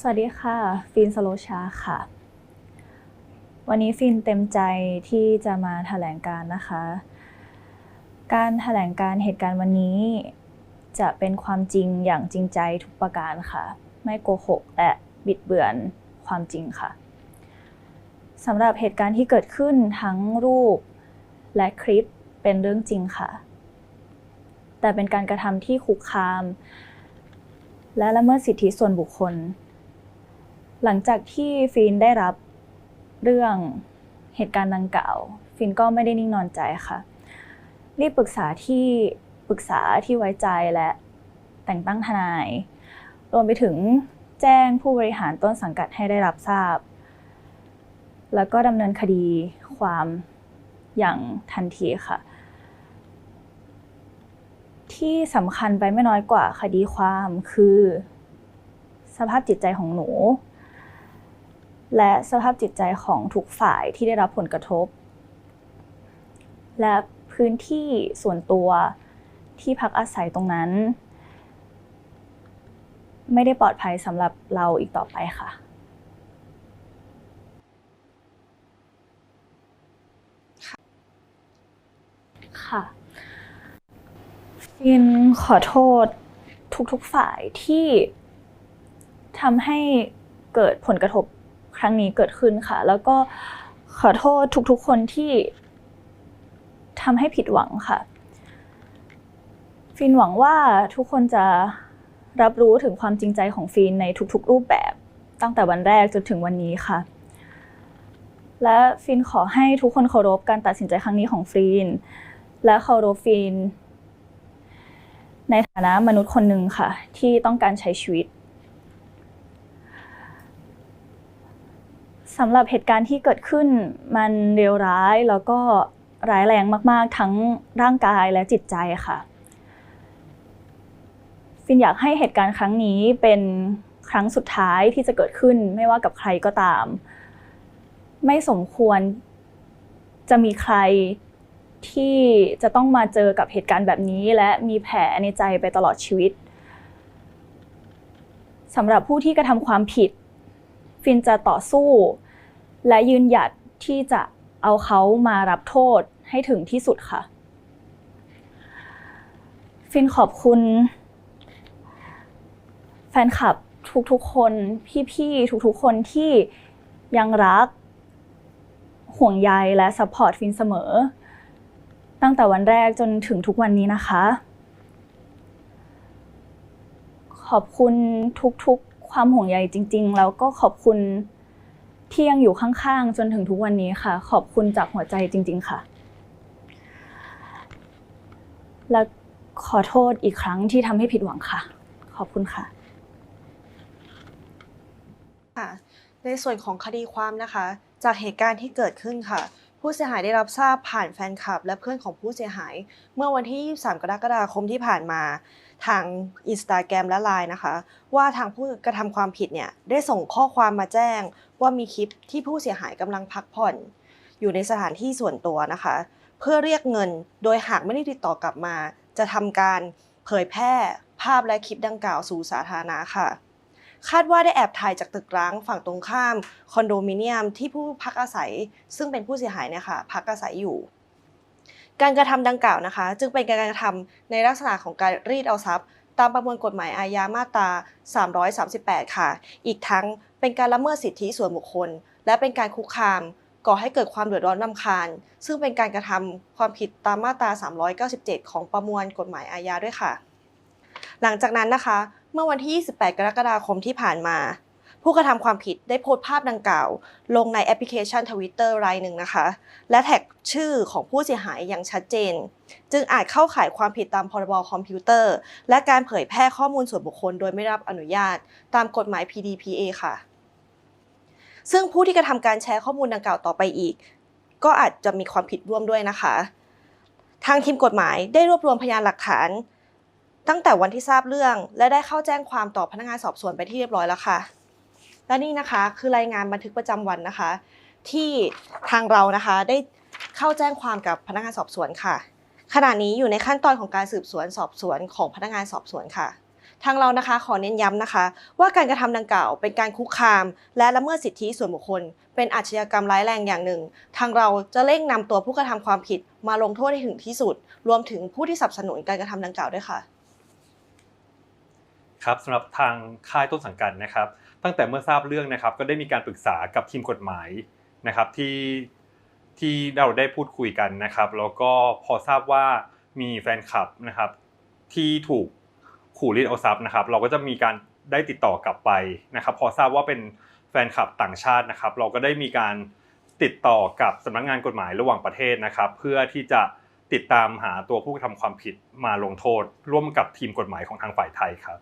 สวัสดีค่ะ ฟินสโลชาค่ะ วันนี้ฟินเต็มใจที่จะมาแถลงการนะคะ การแถลงการเหตุการณ์วันนี้ จะเป็นความจริงอย่างจริงใจทุกประการค่ะ ไม่โกหกและบิดเบือนความจริงค่ะสำหรับเหตุการณ์ที่เกิดขึ้นทั้งรูปและคลิปเป็นเรื่องจริงค่ะ แต่เป็นการกระทำที่คุกคาม และละเมิดสิทธิส่วนบุคคล หลังจากที่ฟินได้รับเรื่องเหตุการณ์ดังกล่าว ฟินก็ไม่ได้นิ่งนอนใจค่ะ รีบปรึกษาที่ปรึกษาที่ไว้ใจและแต่งตั้งทนาย รวมไปถึงแจ้งผู้บริหารต้นสังกัดให้ได้รับทราบ แล้วก็ดำเนินคดีความอย่างทันทีค่ะ ที่สำคัญไปไม่น้อยกว่าคดีความคือ สภาพจิตใจของหนู และสภาพจิตใจของทุกฝ่ายที่ได้รับผลกระทบ และพื้นที่ส่วนตัวที่พักอาศัยตรงนั้น ไม่ได้ปลอดภัยสำหรับเราอีกต่อไปค่ะค่ะฟินขอโทษทุกๆฝ่ายที่ทำให้เกิดผลกระทบ ครั้งนี้เกิดขึ้นค่ะ แล้วก็ขอโทษทุกๆคนที่ทำให้ผิดหวังค่ะ ฟินหวังว่าทุกคนจะรับรู้ถึงความจริงใจของฟินในทุกๆ รูปแบบตั้งแต่วันแรกจนถึงวันนี้ค่ะ และฟินขอให้ทุกคนเคารพการตัดสินใจครั้งนี้ของฟินและเคารพฟินในฐานะมนุษย์คนหนึ่งค่ะ ที่ต้องการใช้ชีวิต สำหรับเหตุการณ์ที่เกิดขึ้นมันเลวร้ายแล้วก็ร้ายแรงมากๆ ทั้งร่างกายและจิตใจค่ะ ฟินอยากให้เหตุการณ์ครั้งนี้เป็นครั้งสุดท้ายที่จะเกิดขึ้นไม่ว่ากับใครก็ตาม ไม่สมควรจะมีใครที่จะต้องมาเจอกับเหตุการณ์แบบนี้ และมีแผลในใจไปตลอดชีวิตสำหรับผู้ที่กระทำความผิด ฟินจะต่อสู้ และยืนหยัดที่จะเอาเขามารับโทษให้ถึงที่สุดค่ะ ฟินขอบคุณ แฟนคลับทุกๆคนพี่ๆทุกๆคนที่ยังรัก ห่วงใยและสปอร์ตฟินเสมอ ตั้งแต่วันแรกจนถึงทุกวันนี้นะคะ ขอบคุณทุกๆ ความห่วงใยจริง ๆ แล้วก็ขอบคุณ ที่ยังอยู่ข้างๆ จนถึงทุกวันนี้ค่ะ ขอบคุณจากหัวใจจริง ๆ ค่ะ และขอโทษอีกครั้งที่ทำให้ผิดหวังค่ะ ขอบคุณค่ะค่ะในส่วนของคดีความนะคะ จากเหตุการณ์ที่เกิดขึ้นค่ะ ผู้เสียหายได้รับทราบผ่านแฟนคลับ และเพื่อนของผู้เสียหาย เมื่อวันที่ 23 กรกฎาคมที่ผ่านมา ทางอินสตาแกรมและไลน์นะคะ ว่าทางผู้กระทำความผิดเนี่ยได้ส่งข้อความมาแจ้ง ว่ามีคลิปที่ผู้เสียหายกำลังพักผ่อน อยู่ในสถานที่ส่วนตัวนะคะ เพื่อเรียกเงินโดยหากไม่ได้ติดต่อกลับมา จะทำการเผยแพร่ภาพและคลิปดังกล่าวสู่สาธารณะค่ะ คาดว่าได้แอบถ่ายจากตึกร้างฝั่งตรงข้ามคอนโดมิเนียมที่ผู้พักอาศัย ซึ่งเป็นผู้เสียหายเนี่ยค่ะพักอาศัยอยู่ การกระทำดังกล่าวนะคะ จึงเป็นการกระทำในลักษณะของการรีดเอาทรัพย์ ตามประมวลกฎหมายอาญามาตรา 338 ค่ะ อีกทั้งเป็นการละเมิดสิทธิส่วนบุคคล และเป็นการคุกคามก่อให้เกิดความเดือดร้อนรำคาญ ซึ่งเป็นการกระทำความผิดตามมาตรา 397 ของประมวลกฎหมายอาญาด้วยค่ะ หลังจากนั้นนะคะ เมื่อวันที่ 28 กรกฎาคมที่ผ่านมา ผู้กระทำความผิดได้โพสต์ภาพดังกล่าว ลงในแอปพลิเคชันทวิตเตอร์รายหนึ่งนะคะ และแท็กชื่อของผู้เสียหายอย่างชัดเจน จึงอาจเข้าข่ายความผิดตามพรบคอมพิวเตอร์ และการเผยแพร่ข้อมูลส่วนบุคคล โดยไม่รับอนุญาต ตามกฎหมาย PDPA ค่ะ ซึ่งผู้ที่กระทำการแชร์ข้อมูลดังกล่าวต่อไปอีก ก็อาจจะมีความผิดร่วมด้วยนะคะ ทางทีมกฎหมายได้รวบรวมพยานหลักฐาน ตั้งแต่วันที่ทราบเรื่อง และได้เข้าแจ้งความต่อพนักงานสอบสวนไปที่เรียบร้อยแล้วค่ะ และนี่นะคะคือรายงานบันทึกประจำวันนะคะ ที่ทางเรานะคะได้เข้าแจ้งความกับพนักงานสอบสวนค่ะ ขณะนี้อยู่ในขั้นตอนของการสืบสวนสอบสวนของพนักงานสอบสวนค่ะ ทางเรานะคะขอเน้นย้ำนะคะ ว่าการกระทำดังกล่าวเป็นการคุกคาม และละเมิดสิทธิส่วนบุคคล เป็นอาชญากรรมร้ายแรงอย่างหนึ่ง ทางเราจะเร่งนำตัวผู้กระทำความผิดมาลงโทษให้ถึงที่สุด รวมถึงผู้ที่สนับสนุนการกระทำดังกล่าวด้วยค่ะ ครับสำหรับทางค่ายต้นสังกัดนะครับ ตั้งแต่เมื่อทราบเรื่องนะครับ ก็ได้มีการปรึกษากับทีมกฎหมายนะครับที่ที่เราได้พูดคุยกันนะครับ แล้วก็พอทราบว่ามีแฟนคลับนะครับ ที่ถูกขู่รีดเอาทรัพย์นะครับ เราก็จะมีการได้ติดต่อกลับไปนะครับ พอทราบว่าเป็นแฟนคลับต่างชาตินะครับ เราก็ได้มีการติดต่อกับสำนักงานกฎหมายระหว่างประเทศนะครับ เพื่อที่จะติดตามหาตัวผู้กระทำความผิดมาลงโทษ ร่วมกับทีมกฎหมายของทางฝ่ายไทยครับ